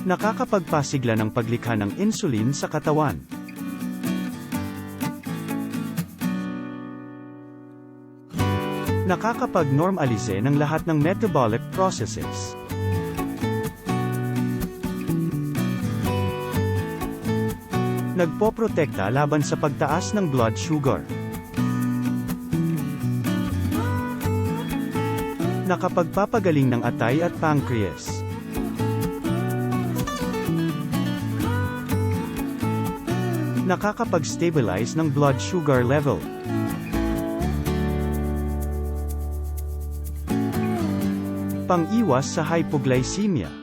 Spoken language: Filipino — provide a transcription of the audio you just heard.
Nakakapagpasigla ng paglikha ng insulin sa katawan. Nakakapag-normalize ng lahat ng metabolic processes. Nagpoprotekta laban sa pagtaas ng blood sugar. Nakapagpapagaling ng atay at pancreas. Nakakapag-stabilize ng blood sugar level. Pang-iwas sa hypoglycemia.